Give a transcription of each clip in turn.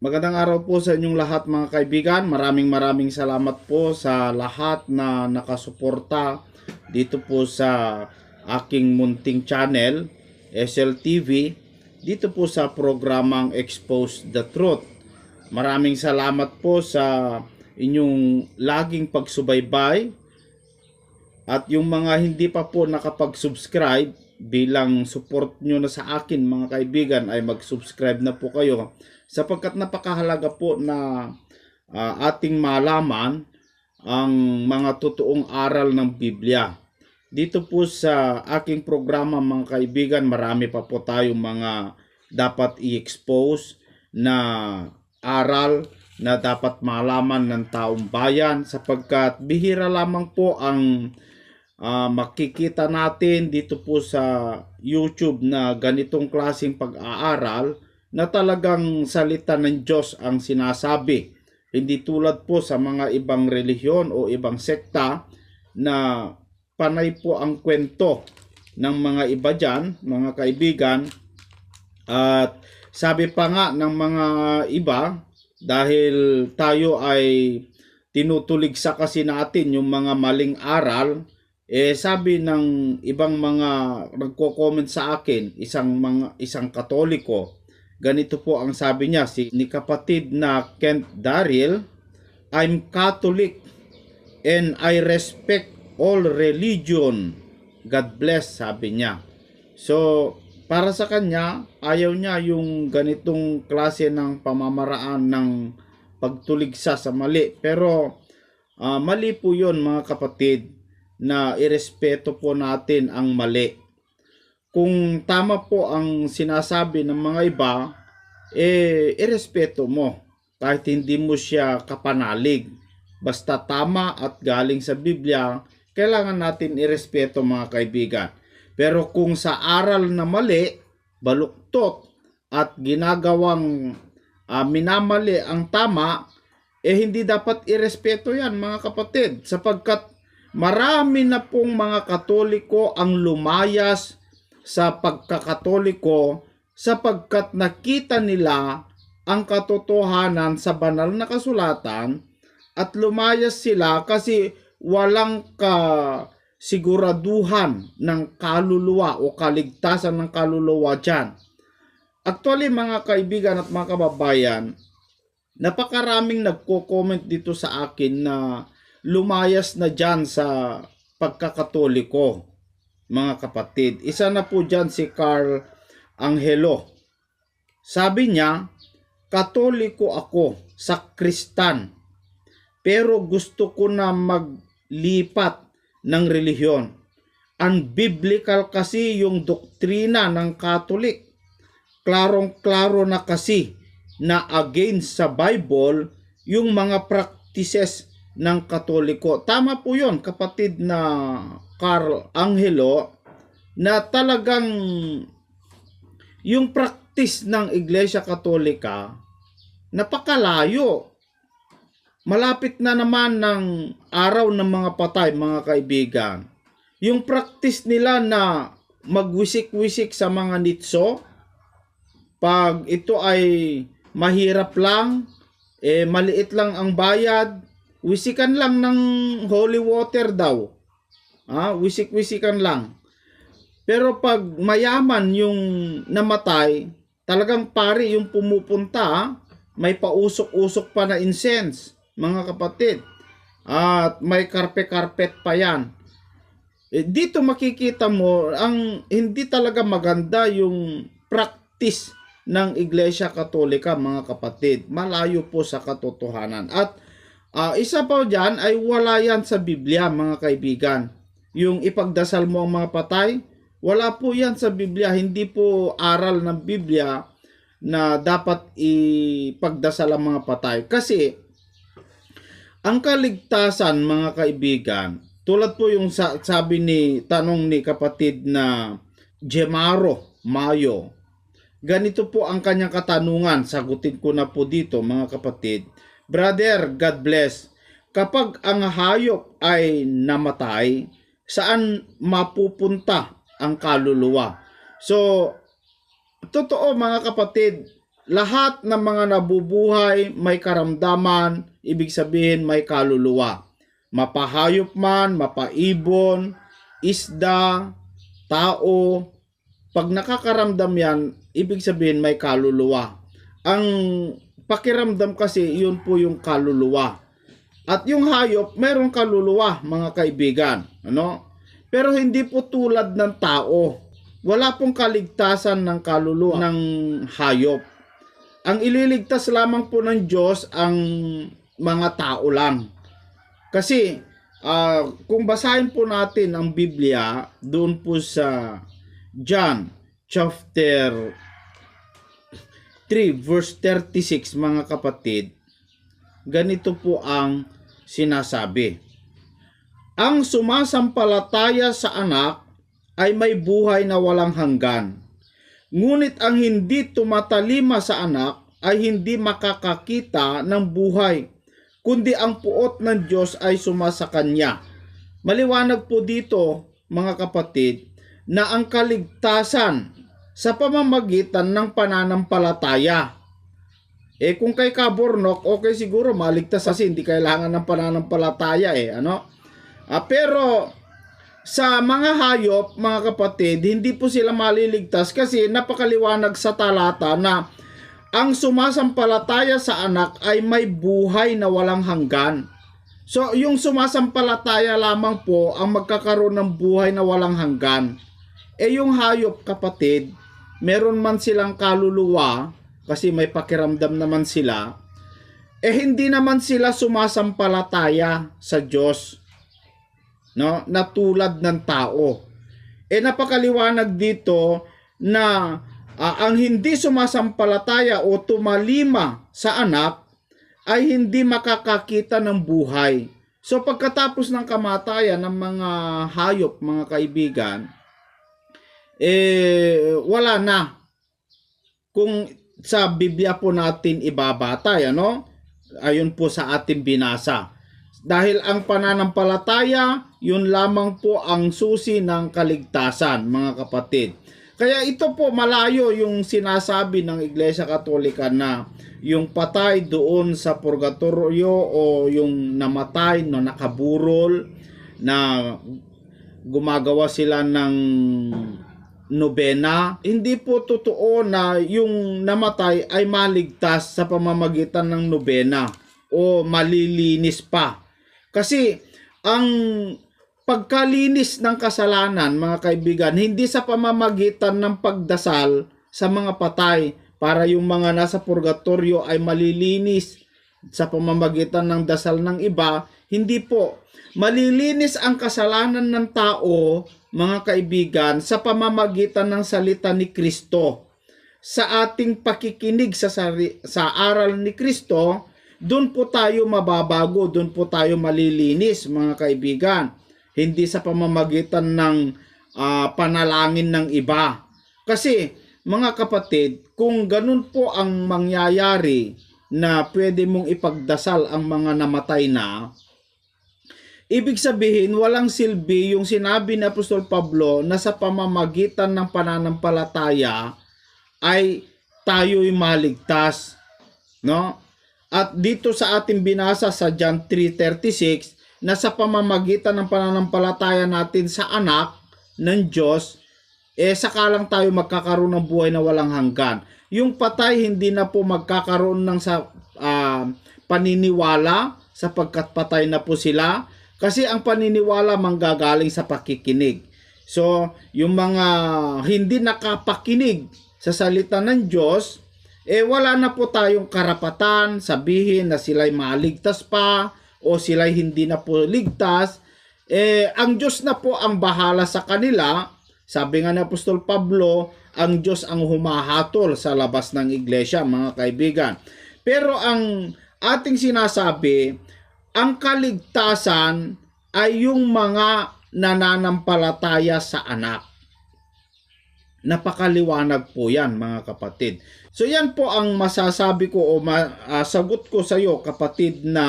Magandang araw po sa inyong lahat mga kaibigan. Maraming maraming salamat po sa lahat na nakasuporta dito po sa aking munting channel, SLTV, dito po sa programang Expose the Truth. Maraming salamat po sa inyong laging pagsubaybay at yung mga hindi pa po nakapag-subscribe bilang support nyo na sa akin mga kaibigan ay mag-subscribe na po kayo sapagkat napakahalaga po na ah, ating malaman ang mga totoong aral ng Biblia. Dito po sa aking programa mga kaibigan, marami pa po tayong mga dapat i-expose na aral na dapat malaman ng taong bayan sapagkat bihira lamang po ang ah, makikita natin dito po sa YouTube na ganitong klaseng pag-aaral na talagang salita ng Diyos ang sinasabi. Hindi tulad po sa mga ibang relihiyon o ibang sekta na panay po ang kwento ng mga iba dyan, mga kaibigan. At sabi pa nga ng mga iba, dahil tayo ay tinutuligsa kasi natin yung mga maling aral, eh sabi ng ibang mga nagko-comment sa akin, isang mga isang katoliko, ganito po ang sabi niya si ni kapatid na Kent Daryl, I'm Catholic and I respect all religion. God bless, sabi niya. So, para sa kanya, ayaw niya yung ganitong klase ng pamamaraan ng pagtuligsa sa mali. Pero, ah, mali po yun mga kapatid na irespeto po natin ang mali. Kung tama po ang sinasabi ng mga iba, eh, irespeto mo. Kahit hindi mo siya kapanalig. Basta tama at galing sa Biblia, kailangan natin irespeto mga kaibigan. Pero kung sa aral na mali, baluktot at ginagawang ah, minamali ang tama, eh hindi dapat irespeto yan mga kapatid sapagkat marami na pong mga katoliko ang lumayas sa pagkakatoliko sapagkat nakita nila ang katotohanan sa banal na kasulatan at lumayas sila kasi walang ka siguraduhan ng kaluluwa o kaligtasan ng kaluluwa dyan. Actually mga kaibigan at mga kababayan, napakaraming nagko-comment dito sa akin na lumayas na dyan sa pagkakatoliko, mga kapatid. Isa na po dyan si Carl Angelo. Sabi niya, katoliko ako sa kristan, pero gusto ko na maglipat ng relihiyon. Unbiblical kasi yung doktrina ng Katolik. Klarong-klaro na kasi na against sa Bible yung mga practices ng Katoliko. Tama po yon kapatid na Carl Angelo na talagang yung practice ng Iglesia Katolika napakalayo. Malapit na naman ng araw ng mga patay, mga kaibigan. Yung practice nila na magwisik-wisik sa mga nitso, pag ito ay mahirap lang, eh maliit lang ang bayad, wisikan lang ng holy water daw. Ah, wisik-wisikan lang. Pero pag mayaman yung namatay, talagang pari yung pumupunta, may pausok-usok pa na incense, mga kapatid. At may karpe-karpet pa yan. Eh, dito makikita mo, ang hindi talaga maganda yung practice ng Iglesia Katolika, mga kapatid. Malayo po sa katotohanan. At ah, isa pa dyan ay wala yan sa Biblia, mga kaibigan. Yung ipagdasal mo ang mga patay, wala po yan sa Biblia. Hindi po aral ng Biblia na dapat ipagdasal ang mga patay. Kasi, ang kaligtasan, mga kaibigan, tulad po yung sa- sabi ni, tanong ni kapatid na Gemaro Mayo, ganito po ang kanyang katanungan. Sagutin ko na po dito, mga kapatid. Brother, God bless. Kapag ang hayop ay namatay, saan mapupunta ang kaluluwa? So, totoo mga kapatid, lahat ng mga nabubuhay may karamdaman, ibig sabihin may kaluluwa. Mapahayop man, mapaibon, isda, tao, pag nakakaramdam yan, ibig sabihin may kaluluwa. Ang pakiramdam kasi yun po yung kaluluwa. At yung hayop, mayroong kaluluwa, mga kaibigan. Ano? Pero hindi po tulad ng tao. Wala pong kaligtasan ng kaluluwa ng hayop. Ang ililigtas lamang po ng Diyos ang mga tao lang. Kasi ah, kung basahin po natin ang Biblia doon po sa John chapter 3 verse 36 mga kapatid, ganito po ang sinasabi. Ang sumasampalataya sa anak ay may buhay na walang hanggan. Ngunit ang hindi tumatalima sa anak ay hindi makakakita ng buhay, kundi ang puot ng Diyos ay sumasa kanya. Maliwanag po dito, mga kapatid, na ang kaligtasan sa pamamagitan ng pananampalataya. Eh kung kay Kabornok, okay siguro maligtas kasi hindi kailangan ng pananampalataya eh, ano? Ah, pero sa mga hayop, mga kapatid, hindi po sila maliligtas kasi napakaliwanag sa talata na ang sumasampalataya sa anak ay may buhay na walang hanggan. So, yung sumasampalataya lamang po ang magkakaroon ng buhay na walang hanggan. Eh yung hayop, kapatid, meron man silang kaluluwa kasi may pakiramdam naman sila, eh hindi naman sila sumasampalataya sa Diyos no? Na tulad ng tao. Eh napakaliwanag dito na ah, ang hindi sumasampalataya o tumalima sa anak ay hindi makakakita ng buhay. So pagkatapos ng kamatayan ng mga hayop mga kaibigan eh wala na. Kung sa Biblia po natin ibabatay ano ayon po sa ating binasa dahil ang pananampalataya, yun lamang po ang susi ng kaligtasan, mga kapatid. Kaya ito po malayo yung sinasabi ng Iglesia Katolika na yung patay doon sa purgatorio o yung namatay no nakaburol na gumagawa sila ng nobena. Hindi po totoo na yung namatay ay maligtas sa pamamagitan ng nobena o malilinis pa. Kasi ang pagkalinis ng kasalanan, mga kaibigan, hindi sa pamamagitan ng pagdasal sa mga patay para yung mga nasa purgatorio ay malilinis sa pamamagitan ng dasal ng iba, hindi po. Malilinis ang kasalanan ng tao, mga kaibigan, sa pamamagitan ng salita ni Kristo. Sa ating pakikinig sa, sari- sa aral ni Kristo, doon po tayo mababago, doon po tayo malilinis mga kaibigan. Hindi sa pamamagitan ng ah, panalangin ng iba. Kasi mga kapatid, kung ganun po ang mangyayari na pwede mong ipagdasal ang mga namatay na, ibig sabihin walang silbi yung sinabi ni Apostol Pablo na sa pamamagitan ng pananampalataya ay tayo'y maligtas. No? At dito sa ating binasa sa John 3.36 na sa pamamagitan ng pananampalataya natin sa anak ng Diyos, eh saka lang tayo magkakaroon ng buhay na walang hanggan. Yung patay hindi na po magkakaroon ng sa ah, paniniwala sapagkat patay na po sila kasi ang paniniwala manggagaling sa pakikinig. So, yung mga hindi nakapakinig sa salita ng Diyos, eh wala na po tayong karapatan sabihin na sila'y maligtas pa o sila'y hindi na po ligtas. Eh, ang Diyos na po ang bahala sa kanila. Sabi nga ni Apostol Pablo, ang Diyos ang humahatol sa labas ng iglesia, mga kaibigan. Pero ang ating sinasabi, ang kaligtasan ay yung mga nananampalataya sa anak. Napakaliwanag po yan mga kapatid. So yan po ang masasabi ko o ma- ah, ko sa iyo kapatid na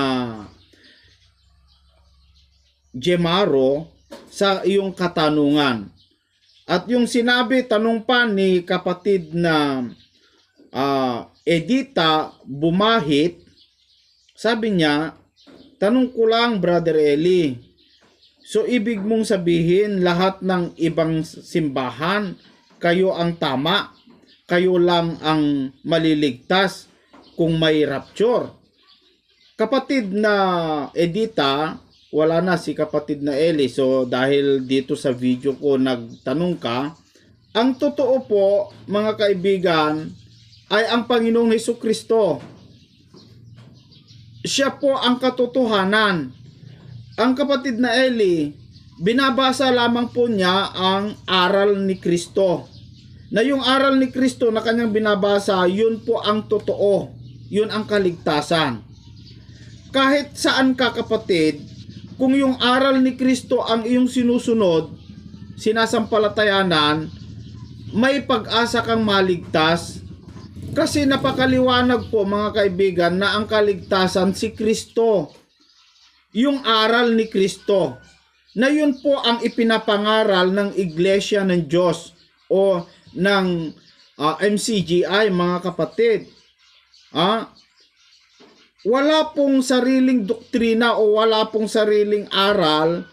Gemaro sa iyong katanungan. At yung sinabi, tanong pa ni kapatid na ah, Edita Bumahit, sabi niya, tanong ko lang, Brother Eli, so ibig mong sabihin lahat ng ibang simbahan, kayo ang tama, kayo lang ang maliligtas kung may rapture. Kapatid na Edita, wala na si kapatid na Eli. So dahil dito sa video ko nagtanong ka, ang totoo po mga kaibigan ay ang Panginoong Heso Kristo. Siya po ang katotohanan. Ang kapatid na Eli, binabasa lamang po niya ang aral ni Kristo. Na yung aral ni Kristo na kanyang binabasa, yun po ang totoo. Yun ang kaligtasan. Kahit saan ka kapatid, kung yung aral ni Kristo ang iyong sinusunod, sinasampalatayanan, may pag-asa kang maligtas. Kasi napakaliwanag po mga kaibigan na ang kaligtasan si Kristo. Yung aral ni Kristo. Na yun po ang ipinapangaral ng Iglesia ng Diyos o ng ah, MCGI mga kapatid. Ah, wala pong sariling doktrina o wala pong sariling aral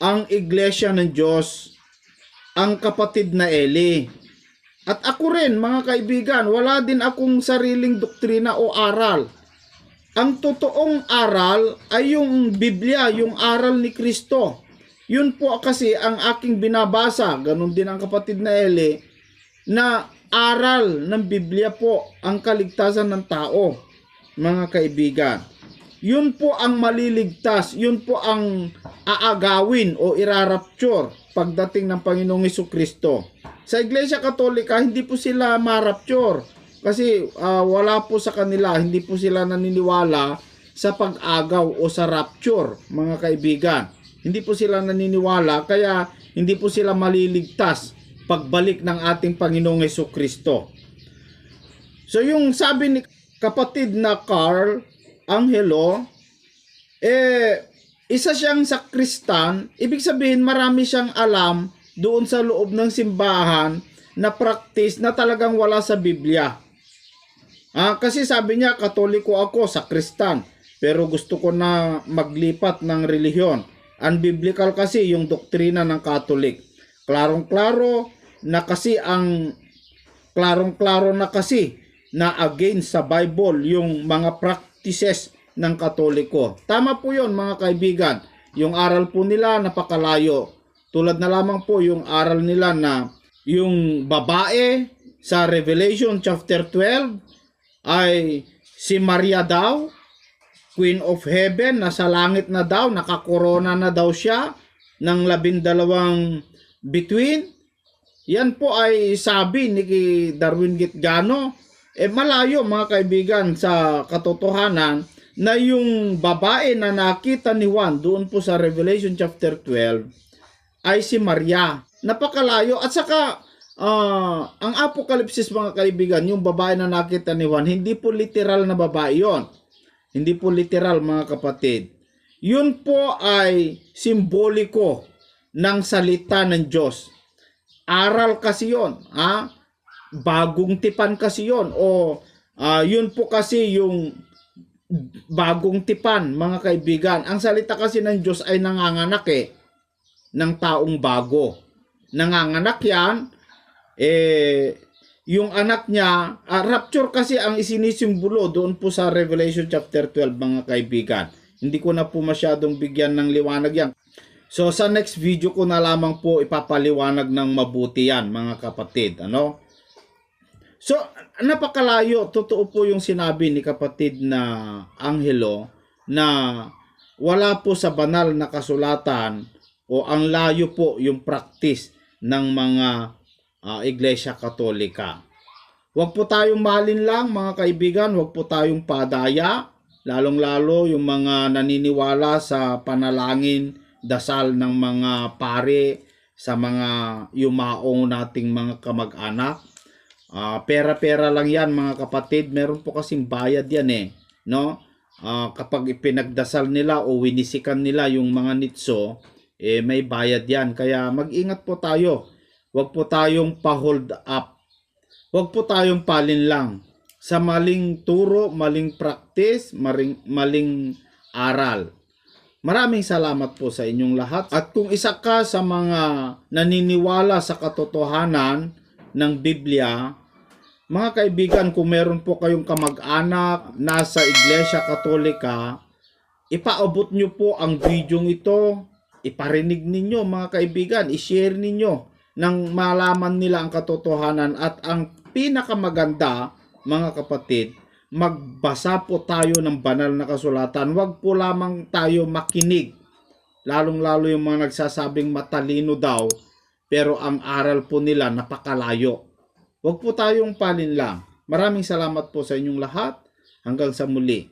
ang iglesia ng Diyos, ang kapatid na Eli. At ako rin, mga kaibigan, wala din akong sariling doktrina o aral. Ang totoong aral ay yung Biblia, yung aral ni Kristo. Yun po kasi ang aking binabasa, ganun din ang kapatid na Eli, na aral ng Biblia po ang kaligtasan ng tao mga kaibigan. Yun po ang maliligtas, yun po ang aagawin o irarapture pagdating ng Panginoong Hesus Kristo. Sa Iglesia Katolika, hindi po sila marapture kasi ah, wala po sa kanila, hindi po sila naniniwala sa pag-agaw o sa rapture, mga kaibigan. Hindi po sila naniniwala kaya hindi po sila maliligtas pagbalik ng ating Panginoong Hesus Kristo. So yung sabi ni kapatid na Carl Angelo, eh, isa siyang sakristan, ibig sabihin marami siyang alam doon sa loob ng simbahan na practice na talagang wala sa Biblia. Ah, kasi sabi niya, katoliko ako, sakristan, pero gusto ko na maglipat ng relihiyon. Unbiblical kasi yung doktrina ng Katolik. Klarong-klaro na kasi ang klarong-klaro na kasi na against sa Bible yung mga practices ng Katoliko. Tama po yon mga kaibigan. Yung aral po nila napakalayo. Tulad na lamang po yung aral nila na yung babae sa Revelation chapter 12 ay si Maria daw, Queen of Heaven, nasa langit na daw, nakakorona na daw siya ng labindalawang between. Yan po ay sabi ni Darwin Gitgano eh malayo mga kaibigan sa katotohanan na yung babae na nakita ni Juan doon po sa Revelation chapter 12 ay si Maria. Napakalayo at saka ah, ang Apokalipsis mga kaibigan, yung babae na nakita ni Juan, hindi po literal na babae yon. Hindi po literal mga kapatid. Yun po ay simboliko ng salita ng Diyos. Aral kasi yon, ha? Bagong tipan kasi yon o ah, yun po kasi yung bagong tipan mga kaibigan. Ang salita kasi ng Diyos ay nanganganak eh ng taong bago. Nanganganak yan eh yung anak niya ah, rapture kasi ang isinisimbolo doon po sa Revelation chapter 12 mga kaibigan. Hindi ko na po masyadong bigyan ng liwanag yan. So sa next video ko na lamang po ipapaliwanag ng mabuti yan mga kapatid. Ano So, napakalayo. Totoo po yung sinabi ni kapatid na Angelo na wala po sa banal na kasulatan o ang layo po yung practice ng mga ah, iglesia katolika. Huwag po tayong malin lang mga kaibigan, huwag po tayong padaya, lalong-lalo yung mga naniniwala sa panalangin, dasal ng mga pare, sa mga yumaong nating mga kamag-anak Ah, pera-pera lang 'yan mga kapatid. Meron po kasing bayad 'yan eh, no? Ah, kapag ipinagdasal nila o winisikan nila yung mga nitso, eh may bayad 'yan. Kaya mag-ingat po tayo. Huwag po tayong pa-hold up. Huwag po tayong palin lang sa maling turo, maling practice, maling, maling aral. Maraming salamat po sa inyong lahat. At kung isa ka sa mga naniniwala sa katotohanan ng Biblia, mga kaibigan, kung meron po kayong kamag-anak nasa Iglesia Katolika, ipaabot nyo po ang video ito, iparinig ninyo mga kaibigan, i-share ninyo nang malaman nila ang katotohanan at ang pinakamaganda mga kapatid, magbasa po tayo ng banal na kasulatan. Huwag po lamang tayo makinig. Lalong-lalo yung mga nagsasabing matalino daw, pero ang aral po nila napakalayo. Huwag po tayong palin lang. Maraming salamat po sa inyong lahat. Hanggang sa muli.